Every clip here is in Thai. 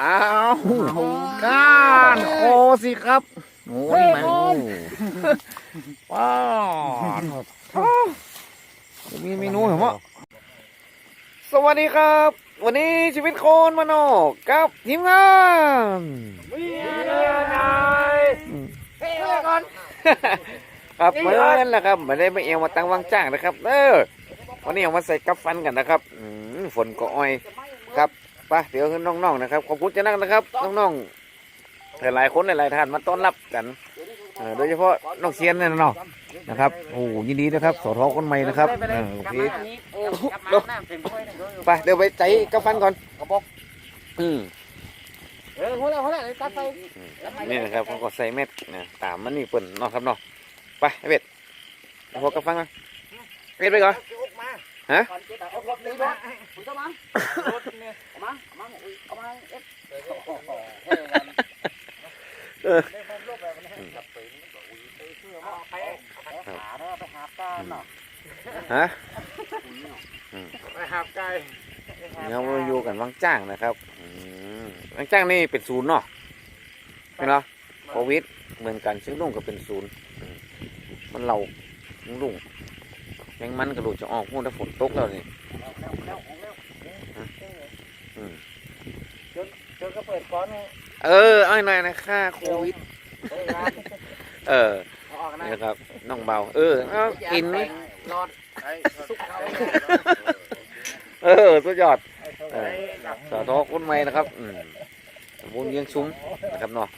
อ้าวก้านคอสิครับโอ้นี่มันว้าวมีเมนูเหรอวะสวัสดีครับ วันนี้ชีวิตโคนมานอกกับทีมงานวิ่งเลยเฮ้ยก่อนครับเหมือนแหละครับไม่ได้มาเอวมาตั้งวางจ้างนะครับเออวันนี้เอามาใส่กับฟันกันนะครับฝนก็อ้อยครับ ไปเดี๋ยวน้องๆนะครับขอบคุณจะนั่งนะครับ น้องๆหลายๆคนหลายๆท่านมาต้อนรับกันเออโดยเฉพาะน้องเชียนเนี่ยนะเนาะนะครับโอ้ยินดีนะครับสอทอคนใหม่นะครับเออโอเคไปเดี๋ยวไปใจกับฟันก่อนอืม เออหัวเราหัวเราตัดไปนี่นะครับเขาก็ใส่เม็ดนะตามมันนี่เปิ่นเนาะครับเนาะไปไอ้เบ็ดเอาหัวกับฟังนะเบ็ดไปก่อน ฮะเอารถนี้ด้วยคุณจะ มาเนี่ยเอามาเอามาเอามาเอฟไปหาเนาะไปหาปลาเนาะฮะไปหาไก่เรามาอยู่กันวังจ้างนะครับอืมวังจ้างนี่เป็นศูนย์เนาะเป็นเนาะโควิดเหมือนกันซึ่งลุงก็เป็นศูนย์มันเราลุงแมงมันกระโดดจะออกพวกถ้าฝนตกแล้วนี่ เจอก็เปิดก้อนเออเอาหน่อยนะค่าโควิด เออออกนะนี่นะครับน้องเบา เออเอากินรอดสุกเขาเออสุดยอดสอทอคนใหม่นะครับอืมวุ้นเยียงซุ้มนะครับเนาะ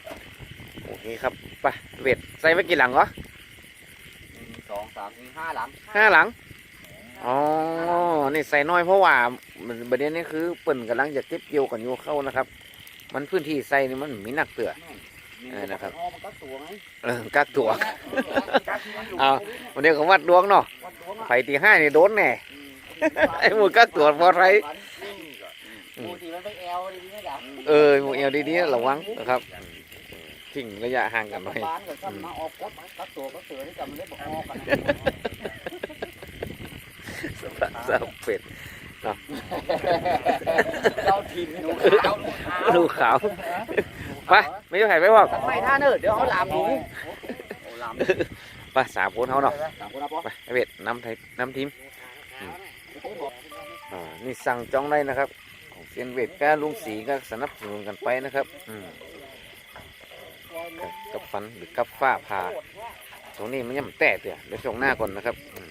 โอเคครับไปเวทใส่ไว้กี่หลังวะสองสามสี่ห้าหลังห้าหลังอ๋อ นี่ใส่น้อยเพราะว่ามันประเด็นนี้คือเปิ่นกำลังจะเก็บเกี่ยวกันอยู่เข้านะครับ มันพื้นที่ใส่นี่มันมีหนักเตือนะครับมันก็ตัวไงเออกักตัวเอาวันนี้ก็วัดดวงเนาะไปตีห้านี่โดนแน่ไอ้หมูกักตัวพอไรมูตีมันไปแอลดีนี่แหละเออหมูเอวดีๆระวังนะครับทิ้งระยะห่างกันหน่อยบ้านก็มาออกกดกักตัวก็เสือที่จำมันได้ บอกออกกันสำหรับสาวเป็ดเราทีมหนูขาวลูกขาวไปไม่ต้องไห้ไปว่าไม่ท่าเนอะเดี๋ยวเขาลามหนูลามไปสามคนเขาเนาะสามคนนะปอไปไอเวทนำไทยนำทีมอ่านี่สั่งจองได้นะครับของเซียนเวทก้าลุงสีก็สนับสนุนกันไปนะครับอืมกับกับฟันหรือกับฝ้าผ่าตรงนี้มันยังแตะเตือเดี๋ยวช่วงหน้าก่อนนะครับอืม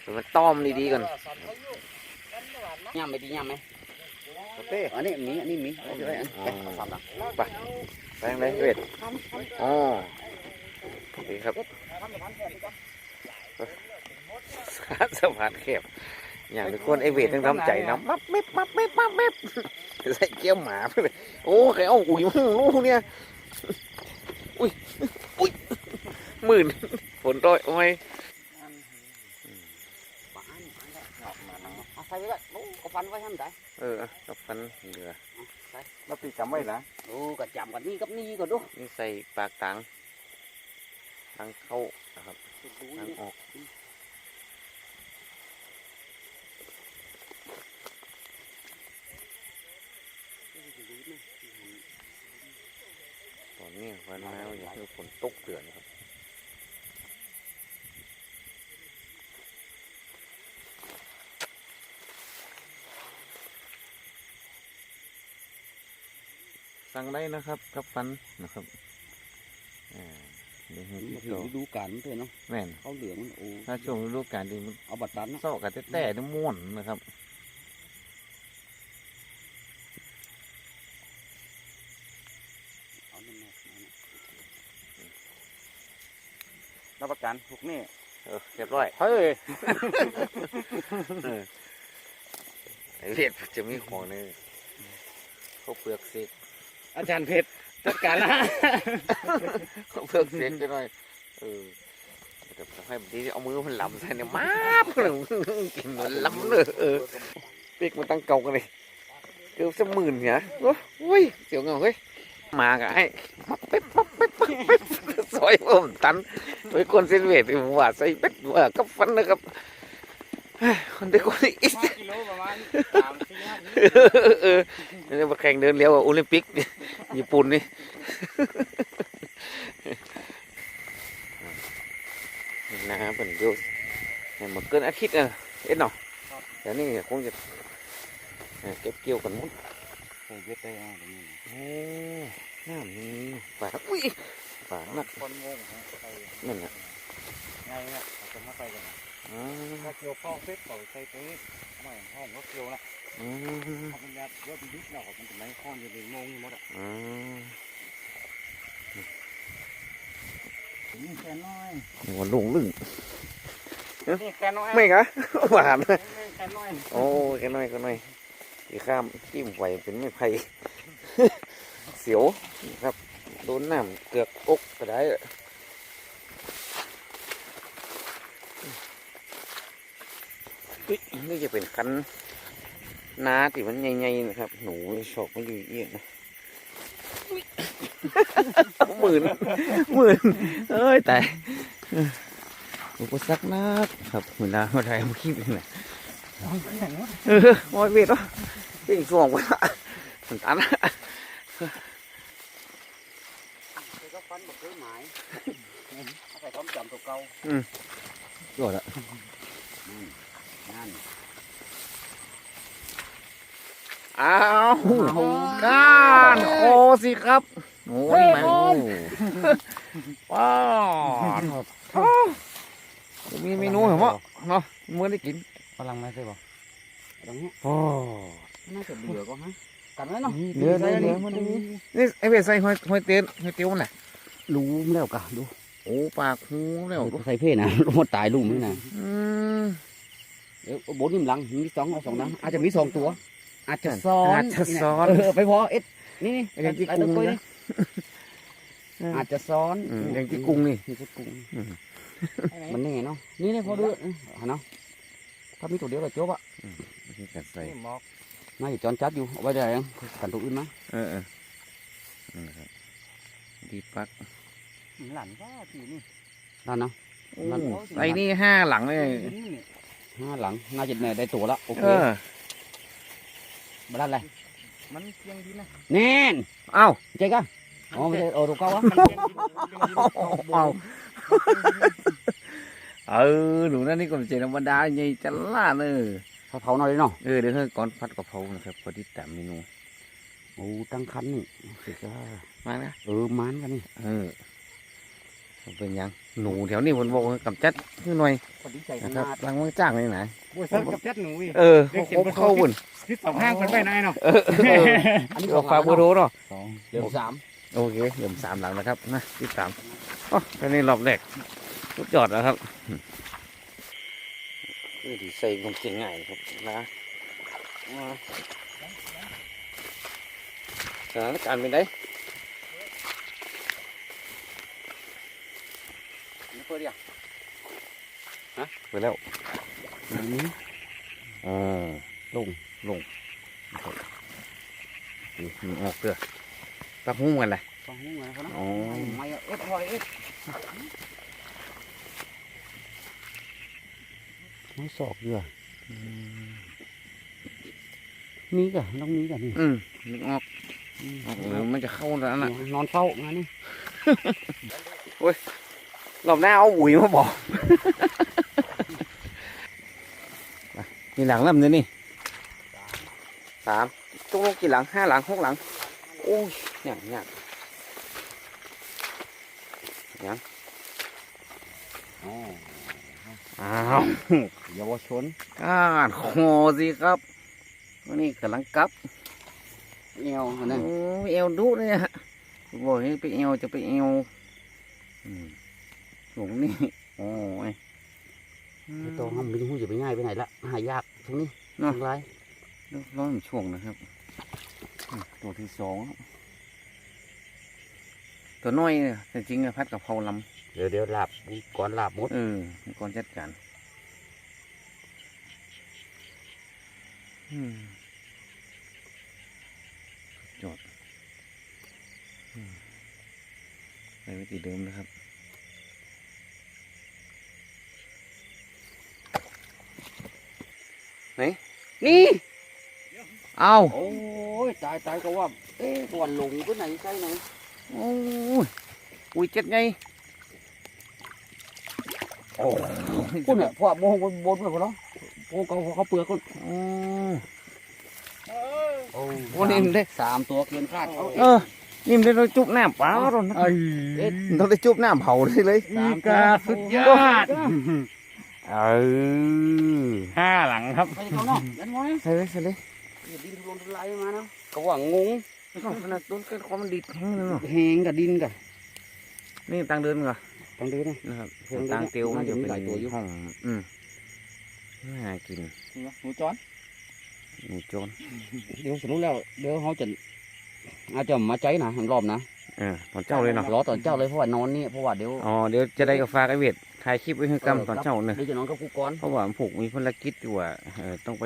เดี๋ยวมันต้อมดีๆก่อน ย่ำไปดีย่ำไหมเต้อันนี้มีอันนี้มีอันนี้อันนี้สามหลังไปไปทางไหนเวทอ๋อโอเคครับสะพานแคบอย่างทุกคนไอเวทต้องทำใจนะมับเม็บมับเม็บมับเม็บใส่เกี้ยวหมาไปเลยโอ้ใครเอาอุ้ยมึงรู้เนี่ยอุ้ยอุ้ยหมื่นฝนโตยโอ้ย ใส่ไปเลยโอ้ก็ฟันไว้ทำได้เออกับฟันเหลือแล้วปีจำไว้นะโอ้ก็จำกันนี่กับนี่ก็ดูนี่ใส่ปากตังตังเข้านะครับตังออกตอนนี้วันมาอย่างที่ฝนตกเตือนครับ สั่งได้นะครับกับฟันนะครับอ่าเดี๋ยวให้พี่โจดูกันเถอะเนาะแม่นเขาเหลืองมันโอ้ถ้าช่วงฤดูกาลดีมันเอาบัตรดันนะเศร้ากันแต่แต่ๆนี่ม่วนนะครับ เอาแน่ๆรับประกันทุกนี่เออเรียบร้อยเฮ้ยเออไอ้เรียดจะมีของในเขาวเปลือกเสก อาจารย์เพชรจัดการนะเขาวเปลือเสกจะหน่อยเออเดี๋ยวทำให้ดีเอามือมันหลำใส่เนี่ยมาบเลยกินมันล้ำเลยเออปีกมันตั้งเก่ากันเลยเกือบจะหมื่นเนี่ยโอ้ยเสียวเงาเฮ้ยมากับไอ้ปั๊บเป๊บปั๊บเป๊บปั๊บเป๊บซอยผมตันโดยคนเส้นเวทผมว่าใส่เป็ดว่ากับฟันนะครับ เฮ้ยคนเด็กคนนี้อีกกิโลประมาณสามสี่เออนี่มาแข่งเดินเร็วกว่าโอลิมปิกญี่ปุ่นนี่นะครับเป็นอยู่เนี่ยมันเกินอาทิตย์อะเอ็ดเนาะเดี๋ยวนี้คงจะเอ่อเก็บเกี่ยวกันหมดโอ้ยเย็ดได้อะตรงนี้โอ้น้ำนี่ป่าอุ้ยป่านักคนงงฮะไปนั่นน่ะไงอะเขาจะมาไปกันนะอ๋อ ถ้าเกี่ยวพ่อเฟสเขาใส่ไปไม่ห้องรถเกี่ยวนะอืมเขาเป็นยาเยอะดิบเนาะมันเป็นไรข้อนอยู่ในงงหมดอะอืมนี่แค่น้อยหัวลุงลึงนี่แค่น้อยไม่กะหวานแค่น้อยโอ้แค่น้อยแค่น้อยอีข้ามจิ้มไฟเป็นไม่ไผ่เสียวครับโดนน้ำเกือกอกก็ได้อะเฮ้ย นี่จะเป็นคันนาที่มันใหญ่ๆนะครับ หนูชอบมันอยู่เอียงนะหมื่นหมื่นเอ้ยแต่อุปสรรคนักครับเหมือนดาวไทยมาขี้เป็นไงเออมอยเวทวะวิ่งส่วงไปละมันตันอะก็ฟันบอกเคยหมายเอาไปความจำตัวเก่าโดดอะ นั่นอ้าวก้านคอสิครับ โอ้ยแมงว้าวมีเมนูเหรอวะเนาะเมื่อได้กินพลังไม่ใช่ป่ะตรงนี้โอ้น่าจะเบื่อก็ฮะกันไว้เนาะเดี๋ยวเดี๋ยวเดี๋ยวมันมีนี่ไอเวทใส่หอยหอยเตียนหอยเตียวมันน่ะรู้แล้วกะดูโอ้ปากหูแล้วใส่เพ่นะรู้ตายลุงนี่นะอืม เดี๋ยวโบนิ่มหลังมีสองเอาสองนะอาจจะมีสองตัว อาจจะซ้อนอาจจะซ้อนเออไปพอเอ็ดนี่นี่ไอ้ที่กุ้งนะอาจจะซ้อนอืมอย่างที่กุ้งนี่นี่ที่กุ้งอืมมันแน่เนาะนี่นี่พอดูเออเนาะถ้ามีตัวเดียวเราจบอะนี่กัดใส่นี่หมอกน่าจะจอนจัดอยู่เอาไว้ได้ยังกันตัวอื่นมั้ยเออเออนั่นนะครับดีปักหลานว่าทีนี่นั่นเนาะโอ้นั่นไอ้นี่ห้าหลังเลย ห้าหลังน่าจะได้ตัวละโอเคเออมาด้านอะไรมันเพียงดีนะแน่นเอ้าเจ๊กันอ๋อไม่ใช่โอ้ตัวเก่าวะมันเพียงดีเอาเออหนูนั่นนี่ก็เป็นเจธรรมดาใหญ่จังล่าเนอะเผาๆหน่อยเลยเนาะเออเดี๋ยวเฮ้ยก่อนพัดกะเพรานะครับพอดีแต่เมนูโอ้ตั้งคันนี่สิจ้ามานะเออมันกันนี่เออ เป็นยังหนูแถวนี้ผมบอกว่ากำจัดขึ้นหน่อยพอดีใจขนะคนารับดรังมังจ้างเลยนะบริษัทกับจัดหนูอีกเออเขาเขาเข้าบุญที่สองห้างคนไปไหนเนาะเออเอออันนี้เอาฝากเบอร์โทรเนาะเดี๋ยวสามโอเคเดี๋ยวสามหลังนะครับนะที่สามอ๋อแค่นี้รอบแรกสุดยอดแล้วครับนี่ดีใส่กางเกงง่ายครับนะมาสถานการณ์เป็นไง เพื่อเดียวไปแล้วอันนี้อ่าลงลงนะครับนี่มันออกเด้อปรับหุ้มกันเลยสองหูไงเขาเนาะอ๋อไม่เอาเอ็ดพอยเอ็ดไม่สอกเดือมีกะต้องมีกะนี่อืมนึกออกออกหรือมันจะเข้าแล้วน่ะนอนเฝ้างานนี่ รอบหน้าเอาอุ๋ยมาบอกมีหลังลำเลยนี่สามต้องลงกี่หลังห้าหลังหกหลัง โอ้ยอย่างเงี้ยยังอ๋ออ้าวเยาวชนก้านคอสิครับวันนี้กำลังกลับเอวอันนั้นโอ้ยเอวดุเนี่ยบอกให้ไปเอวจะไปเอวอืม หลงนี่โอ้ยไม่ต้องห้ามไม่ต้องหูจะไปง่ายไปไหนละหายากตรงนี้เนาะทำไรร้อนช่วงนะครับอืมตัวที่สองตัวน้อยเนี่ยแต่จริงๆอะพัดกับเพราลเดี๋ยวเดี๋ยวหลับก่อนหลับหมดำเออมีก่อนจัดการอืมสุดยอดอืมในวิธีเดิมนะครับ นี่ เอาโอ้ย ตายตายก็ว่า เอ๊ะก่อนลงก็ไหนใช่ไหนโอ้ยอุ้ยเจ็ดไงโอ้คุณเนี่ยพวกโมงบนบนเลยพอแล้วโอ้เขาเขาเปลือกก็โอ้โอ้โอ้นี่มันได้สามตัวเกินคาดเอาเออนี่มันได้เราจุบน้ำเปล่าเรานะไอ้เอ็ดเราได้จุบน้ำเผาเลยเลยอีกาสุดยอด เออห้าหลังครับไปเขาเนาะยันไว้ใส่เลยใส่เลยอย่าดินโดนไหลมานะเขาว่างงขนาดต้นก็ความมันดีแห้งเลยเนาะแหงกับดินกับนี่ตังเดินก่อนต้องดูนะนะครับเพิ่งเดินตังเตียวมันจะเป็นน่าจะมีหลายตัวอยู่ห้องอืมน่ากินหนูจอนหมูโจรเดี๋ยวสรุปแล้วเดี๋ยวเขาจะอาจจะมาใจนะรอบนะเออตอนเจ้าเลยเนาะรอตอนเจ้าเลยเพราะว่านอนนี่เพราะว่าเดี๋ยวอ๋อเดี๋ยวจะได้กับฝากไอเวท ถ่ายคลิปไว้ให้กำตอนเจ้าเนอะเดี๋ยวจะนอนกับผู้กรเพราะว่าผูกมีภารกิจอยู่ว่าเออต้องไป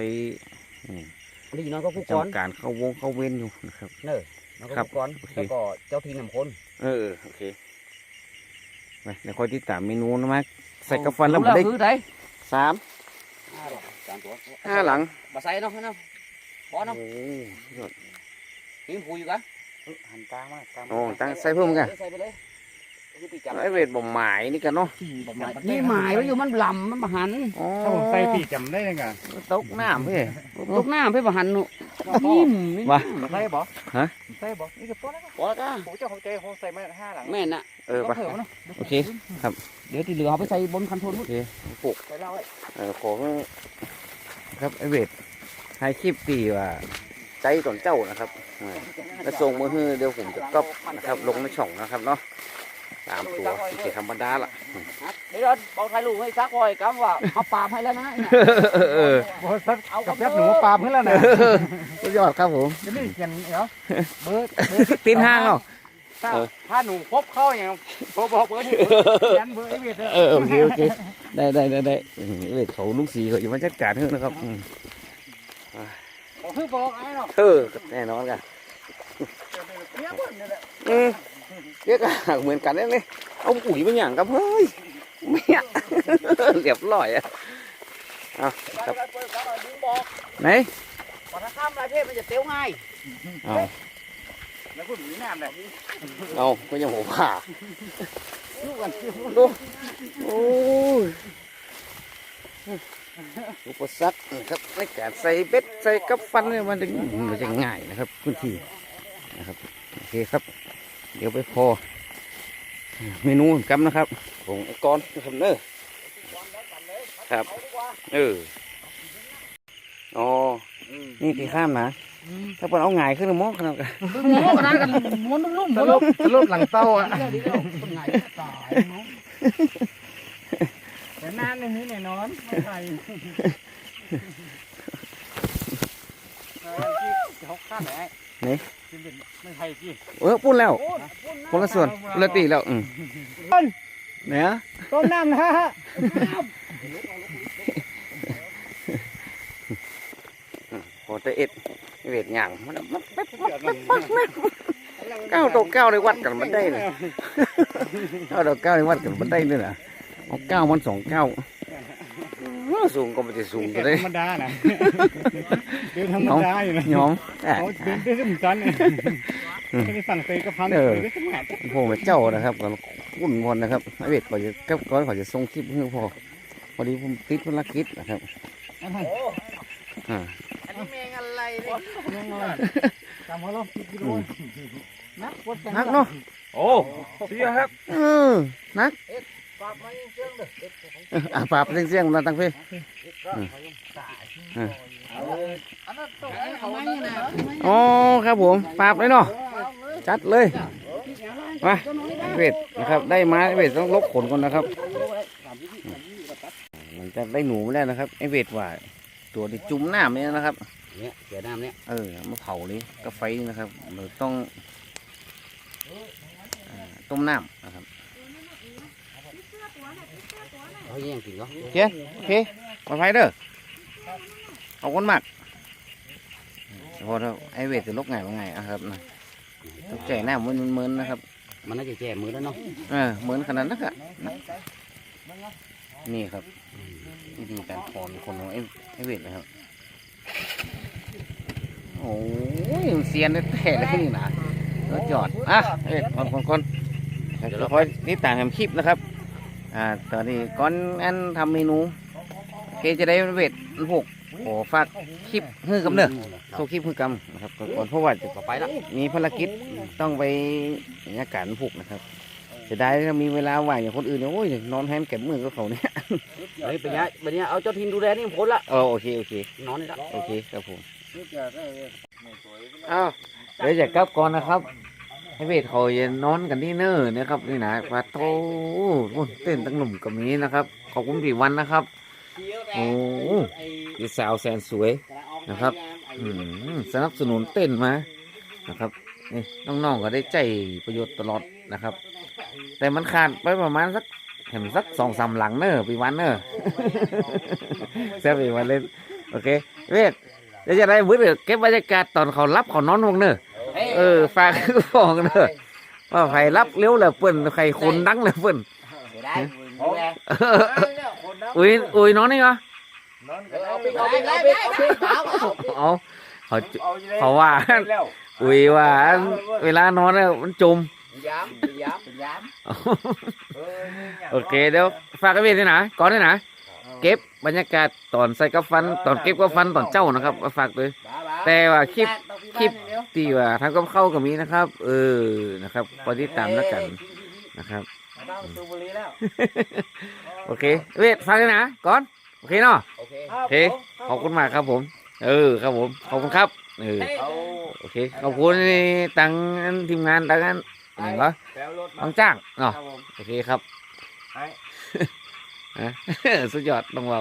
อืมเดี๋ยวจะนอนกับผู้กรจำการเข้าวงเข้าเว้นอยู่นะครับเนอะนอนกับผู้กรโอเคแล้วก็เจ้าทีนำคนเออเออโอเคไปเดี๋ยวคอยติดตามเมนูนะมาใส่กระฟันแล้วมันได้คือได้สามสามตัวห้าหลังมาใส่เนาะเนาะพอเนาะโอ้ยอดนี่พูอยู่กันหันตามมาตามโอ้ตั้งใส่เพิ่มกันใส่ไปเลยคือปีจับ ไอเวทบ่หมายนี่กันเนาะนี่หมายไว้อยู่มันลำมันบหันอ๋อถ้าผมใส่ปีจำได้ยังไงตกน้ำเพ่ตกน้ำเพื่อบหันหนูนิ่มนี่ว่ะใส่บ่ฮะใส่บ่นี่ก็ป้อนแล้วพอแล้วก็ผมจะเข้าใจเขาใส่มาห้าหลังแม่นน่ะเออไปเถอะเนาะโอเคเดี๋ยวที่เหลือเอาไปใส่บนคันโทนโอเคปลูกไปเล่าไว้เออขอให้ครับไอเวทให้คลิปตีว่าใจก่อนเจ้านะครับเออแล้วส่งมือให้เดี๋ยวผมจะก๊อปนะครับลงในช่องนะครับเนาะ ตามตัวที่ธรรมดาล่ะเดี๋ยวบอกถ่ายรูปให้ซักไว้กันว่าเอาปลาให้แล้วนะเออโอ้สักกับแป๊บหนูปลาเพื่อนแล้วนะสุดยอดครับผมจะนี่เขียนเนาะเบอร์เบอร์ตีนห้างเนาะถ้าเออถ้าหนูพบเข้าอย่างพบบอกเบอร์ที่ยันเบอร์ไอ้เวทเออโอเคโอเคได้ได้ได้ได้อืมเวทเขาลุงสีเขาอยู่มาจัดการให้นะครับอืมผมคือบอกไอ้เนาะเออแน่นอนกันเนี้ยเพิ่นนี่แหละอืม เรียกอะเหมือนกันนั่นเลยเอาปุ๋ยมาอย่างกับเฮ้ยไม่อะเรียบร้อยอะครับดึงบอกไหนพอถ้าข้ามประเทศมันจะเตี้ยวง่ายเอาแล้วก็หนีน้ำแหละเอาก็ยังหัวผ่าลูกกันดูโอ้ยอุปสรรคนะครับในการใส่เบ็ดใส่กับฟันเนี่ยมันจะมันจะง่ายนะครับพื้นที่นะครับโอเคครับ เดี๋ยวไปพอ เมนูกำนะครับของไอ้กอนนะครับเนอะครับ เอออ๋อนี่ที่ข้ามนะถ้าเปิดเอาหงายขึ้นมองขนาดกันหมูกันนะกันม้วนนุ่มๆตม้วนลนุ่บตลบหลังเต้าอะมดีแล้วคนไหนตายเนาะแต่นานในนี้แน่นอนไม่ใช่เขาข้ามไหน ไม่ใช่พี่เออปุ้นแล้วคนละส่วนคนละตีแล้วอืมเนี่ยต้มน้ำนะฮะพอจะเอ็ดเวทหย่างมันมันเก้าตัวเก้าในวัดกันมันได้เลยเก้าตัวเก้าในวัดกันมันได้เลยนะเอาเก้ามันสองเก้าเออ สูงก็ไม่ได้สูงธก็ได้รรมดานะเดินธรรมดาอยู่นะยอมอะเขาเดินได้สมจันเนี่ยไม่ได้สั่งเตยกระพังเตยก็สมัดผมเป็นเจ้านะครับกับคุณพลนะครับไอเวทขอจะกับก้อนขอจะส่งคลิปให้พอพอดีผมติดภารกิจนะครับอ่าอันนี้แมงอะไรเนี่ยจำเขาลงกิโลนักวัดนักเนาะโอ้เสียครับเออนัก ปากมันเชื่องเด้อเอออะปราบเสียงๆมาตั้งเพ่อันนั้นตกไอ้เขาไม่นะอ๋อครับผมปราบเลยเนาะจัดเลยมาเวทนะครับได้มาไอ้เวทต้องลบขนก่อนนะครับหลังจากได้หนูมาแล้วนะครับไอเวทว่าตัวที่จุ่มน้ำเนี่ยนะครับเนี่ยเดี๋ยวน้ำเนี่ยเออมาเผาเลยกาไฟนี่นะครับเราต้องอ่าต้มน้ำนะครับ เขาแย่งกินก็โอเคโอเคปลอดภัยเด้อขอบคุณมากพอแล้วไอเวทจะลกไงว่าไงอะครับนะต้องแก่หน้ามันมึนๆนะครับ มันน่าจะแจ่มือแล้วเนาะเออเหมือนขนาดนั้นอะนี่ครับวิธีการถอนขนของไอ้ไอ้เวทนะครับ โอ้ยเซียนแท้ๆเลยนี่นะรถจอดอะเอ้ยคนคนคนเดี๋ยวเราคอยนี่ต่างกันคลิปนะครับ อ่าตอนนี้ก่อนอันทำเมนูเคจะได้เวทหกขอฝากคลิปฮื้อกำเนิดโซคลิปฮื้อกำนะครับก่อนเพราะว่าจะต่อไปละมีภารกิจต้องไปยากาศผูกนะครับจะได้ถ้ามีเวลาว่างอย่างคนอื่นเนี่ยโอ้ยนอนแฮมเก็บมือก็เขาเนี่ยเฮ้ยเป็นไงเป็นไงเอาเจ้าทินดูแลนี่พ้นละเออโอเคโอเคนอนนี่ละโอเคครับผมอ้าวเดี๋ยวจะกลับก่อนนะครับ ให้เวทเขาจะนอนกันที่เนอร์นะครับนี่นะปลาโต้เต้นตั้งหนุ่มกับนี้นะครับ ขอบคุณพี่วันนะครับ โอ้พี่สาวแสนสวยนะครับสนับสนุนเต้นมานะครับนี่น้องๆก็ได้ใจประโยชน์ตลอดนะครับ แต่มันขาดไปประมาณสักเห็นสักสองสามหลังเนอะปีวันเนอะแซ่บปีวันเล่นโอเคเวทเดี๋ยวจะได้มือเดี๋ยวเก็บบรรยากาศตอนเขารับเขานอนวงเนอะ เออฝากคือฟองเนอะว่าใครรับเร็วเลยเปิ้นใครคนดังเลยเปิ้นได้ดูแลอุ้ยอุ้ยนอนนี่เหรอเอาไปเอาไปเอาไปเอาไปเอาไปเอาเขาเขาว่าอุ้ยว่า เวลานอนเนี่ยมันจมย้ำย้ำย้ำโอเคเดี๋ยวฝากกันเวทด้วยนะก่อนด้วยนะเก็บบรรยากาศตอนใส่กับฟัน ตอนเก็บกับฟันตอนเจ้านะครับมาฝากเลย แต่ว่าคลิปคลิปที่ว่าทำกับเข้าวกับมีนะครับ เออนะครับพอที่ตามแล้วกันนะครับต้องสูบบุหรี่แล้วโอเคเวทฟังด้วยนะก่อนโอเคเนาะโอเคโอเคขอบคุณมากครับผม เออครับผมขอบคุณครับเออเอาโอเคขอบคุณตังทีมงานตังนั้นอย่างเหรอแปลรถต้องจ้างเนาะครับผมโอเคครับไปฮะสุดยอดต้องเรา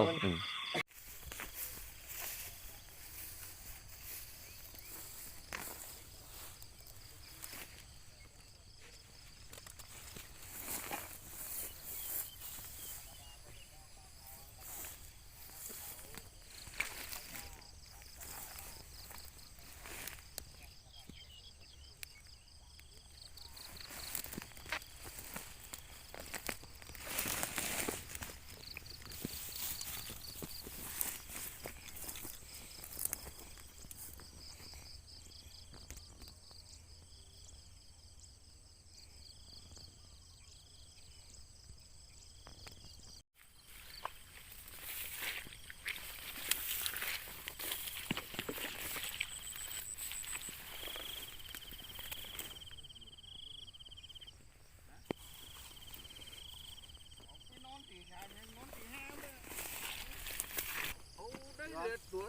ตัว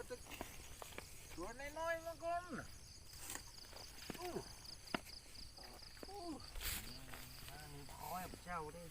ตัวน้อยๆมาก่อนอู้อู้ทางนี้พอให้เจ้าได้